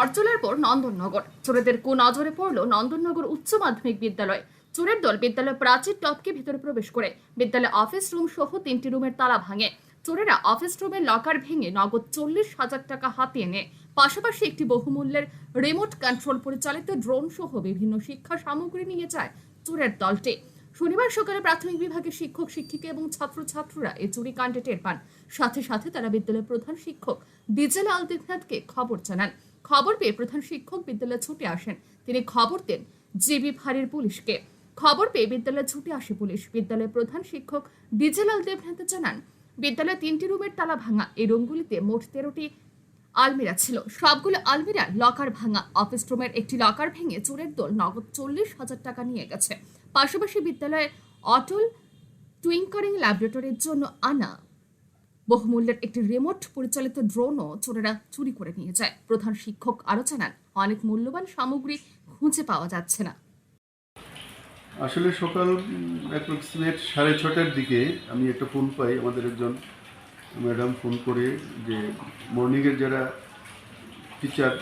অর্চলার পর নন্দননগর চোরেদের কু নজরে পড়ল নন্দননগর উচ্চ মাধ্যমিক বিদ্যালয়। চোরের দল বিদ্যালয় প্রাচীর টপকে ভেতরে প্রবেশ করে। বিদ্যালয় অফিস রুম সহ তিনটি রুমের তালা ভাঙে। চোরেরা অফিস রুমের লকার ভেঙে নগদ চল্লিশ হাজার টাকা হাতিয়ে নেয়। পাশাপাশি একটি বহুমূল্যের রিমোট কন্ট্রোল পরিচালিত ড্রোন সহ বিভিন্ন শিক্ষা সামগ্রী নিয়ে যায় চোরের দলটি। শনিবার সকালে প্রাথমিক বিভাগের শিক্ষক, শিক্ষিকা এবং ছাত্রছাত্রীরা এই চুরি কাণ্ডে টের পান। সাথে সাথে তারা বিদ্যালয়ের প্রধান শিক্ষক ডিজেল আলদিনাথকে খবর জানান। খবর পেয়ে প্রধান শিক্ষক বিদ্যালয়ে ছুটে আসেন। তিনি খবর দেন জিবি ফাঁড়ির পুলিশকে। খবর পেয়ে বিদ্যালয়ে ছুটে আসে পুলিশ। বিদ্যালয়ের প্রধান শিক্ষক ডিজেলাল দেবনাথ জানান, বিদ্যালয়ে তিনটি রুমের তালা ভাঙা। এই রুমগুলিতে মোট তেরোটি আলমিরা ছিল। সবগুলো আলমিরা লকার ভাঙা। অফিস রুমের একটি লকার ভেঙে চোরের দল নগদ চল্লিশ হাজার টাকা নিয়ে গেছে। পাশাপাশি বিদ্যালয়ে অটল টুইঙ্কারিং ল্যাবরেটরির জন্য আনা বহুমূল্যের একটি রিমোট পরিচালিত ড্রোনও চোরেরা চুরি করে নিয়ে যায়। প্রধান শিক্ষক আরও জানান, অনেক মূল্যবান সামগ্রী খুঁজে পাওয়া যাচ্ছে না। আসলে সকাল অ্যাপ্রক্সিমেট সাড়ে ছটার দিকে আমি একটা ফোন পাই আমাদের একজন ম্যাডাম ফোন করে যে মর্নিংয়ের যারা টিচার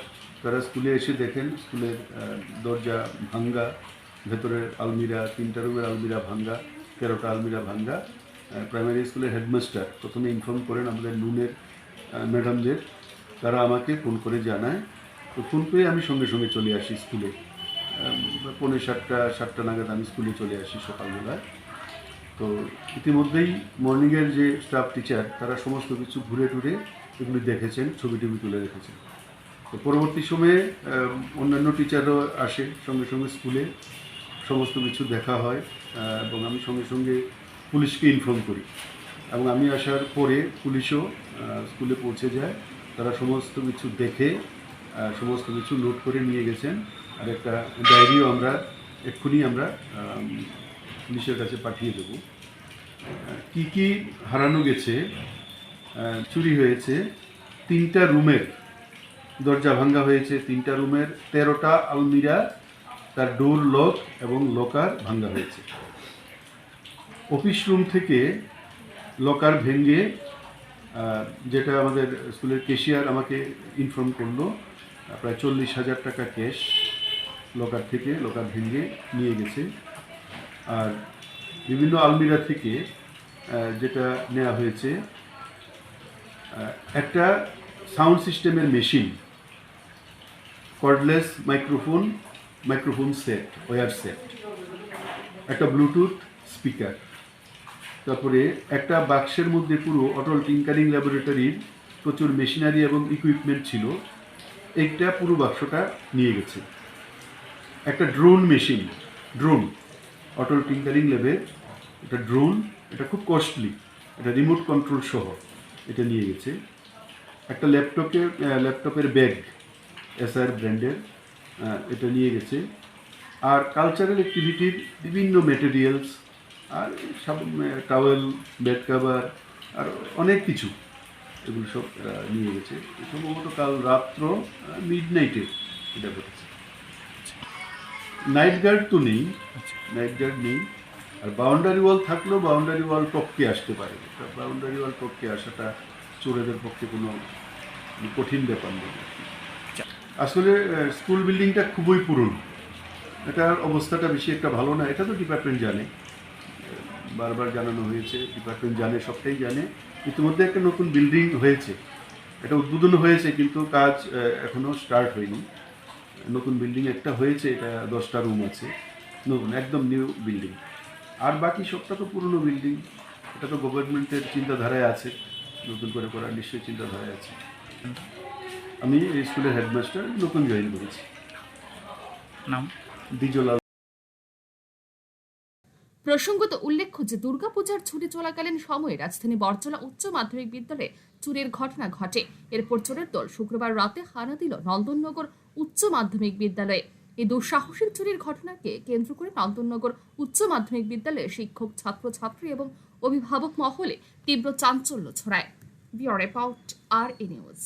তারা স্কুলে এসে দেখেন, স্কুলের দরজা ভাঙ্গা। ভেতরের আলমিরা তিনটা রুমের আলমিরা ভাঙ্গা তেরোটা আলমিরা ভাঙ্গা প্রাইমারি স্কুলের হেডমাস্টার প্রথমে ইনফর্ম করেন আমাদের নুনের ম্যাডামদের তারা আমাকে ফোন করে জানায়। তো ফোন পেয়ে আমি সঙ্গে সঙ্গে চলে আসি স্কুলে আম, পৌনে সাতটা সাতটা নাগাদ আমি স্কুলে চলে আসি সকালবেলায়। তো ইতিমধ্যেই মর্নিংয়ের যে স্টাফ টিচার তারা সমস্ত কিছু ঘুরে টুরে এগুলি দেখেছেন ছবি টবি তুলে রেখেছেন। তো পরবর্তী সময়ে অন্যান্য টিচারও আসে সঙ্গে সঙ্গে স্কুলে সমস্ত কিছু দেখা হয় এবং আমি সঙ্গে সঙ্গে পুলিশকে ইনফর্ম করি। এবং আমি আসার পরে পুলিশও স্কুলে পৌঁছে যায়। তারা সমস্ত কিছু দেখে সমস্ত কিছু নোট করে নিয়ে গেছেন। আর একটা ডায়েরিও আমরা এক্ষুনি আমরা পুলিশের কাছে পাঠিয়ে দেবো। কি কি হারানো গেছে চুরি হয়েছে, তিনটা রুমের দরজা ভাঙ্গা হয়েছে, তিনটা রুমের তেরোটা আলমিরা তার ডোর লক এবং লকার ভাঙ্গা হয়েছে। অফিস রুম থেকে লকার ভেঙে যেটা আমাদের স্কুলের কেশিয়ার আমাকে ইনফর্ম করল, প্রায় চল্লিশ হাজার টাকা ক্যাশ লকার থেকে লকার ভেঙে নিয়ে গেছে। আর বিভিন্ন আলমিরা থেকে যেটা নেওয়া হয়েছে একটা সাউন্ড সিস্টেমের machine, cordless microphone microphone set wire set. একটা ব্লুটুথ স্পিকার। তারপরে একটা বাক্সের মধ্যে পুরো অটল টিঙ্কারিং ল্যাবরেটরির প্রচুর মেশিনারি এবং ইকুইপমেন্ট ছিল। এইটা পুরো বাক্সটা নিয়ে গেছে। একটা drone machine drone Atal tinkering ল্যাবের এটা ড্রোন এটা খুব কস্টলি এটা রিমোট কন্ট্রোল সহ এটা নিয়ে গেছে। একটা ল্যাপটপের ল্যাপটপের ব্যাগ এসআর ব্র্যান্ডের এটা নিয়ে গেছে। আর কালচারাল অ্যাক্টিভিটির বিভিন্ন মেটেরিয়ালস আর সব টাওয়েল বেড কাভার আর অনেক কিছু এগুলো সব নিয়ে গেছে। সম্ভবত কাল রাত্র মিড নাইটে এটা ঘটেছে। নাইট গার্ড তো নেই। নাইট গার্ড নেই। আর বাউন্ডারি ওয়াল থাকলেও বাউন্ডারি ওয়াল টপকে আসতে পারে। বাউন্ডারি ওয়াল টপকে আসাটা চোরেদের পক্ষে কোনো কঠিন ব্যাপার নেই আসলে স্কুল বিল্ডিংটা খুবই পুরনো। এটার অবস্থাটা বেশি একটা ভালো না, এটা তো ডিপার্টমেন্ট জানে। বারবার জানানো হয়েছে ডিপার্টমেন্ট জানে, সবটাই জানে। ইতিমধ্যে একটা নতুন বিল্ডিং হয়েছে। এটা উদ্বোধন হয়েছে, কিন্তু কাজ এখনও স্টার্ট হয়নি। নতুন বিল্ডিং একটা হয়েছে, এটা দশটা রুম আছে। নতুন, একদম নিউ বিল্ডিং আর বাকি সবটা তো পুরনো বিল্ডিং এটা তো গভর্নমেন্টের চিন্তাধারায় আছে। নতুন করে করার নিশ্চয়ই চিন্তাধারায় আছে। আমি এই স্কুলের হেডমাস্টার নতুন জয়েন করেছি। নাম? দ্বিজলাল। প্রসঙ্গত উল্লেখ্য যে দুর্গাপূজার ছুটি চলাকালীন সময়ে রাজধানী বরচলা উচ্চ মাধ্যমিক বিদ্যালয়ে চুরির ঘটনা ঘটে। এরপর চোরের দল শুক্রবার রাতে হানা দিল নন্দননগর উচ্চ মাধ্যমিক বিদ্যালয়ে। এই দুঃসাহসিক চুরির ঘটনাকে কেন্দ্র করে নন্দননগর উচ্চ মাধ্যমিক বিদ্যালয়ে শিক্ষক ছাত্রছাত্রী এবং অভিভাবক মহলে তীব্র চাঞ্চল্য ছড়ায়। বিওর রিপোর্ট আর এ নিউজ।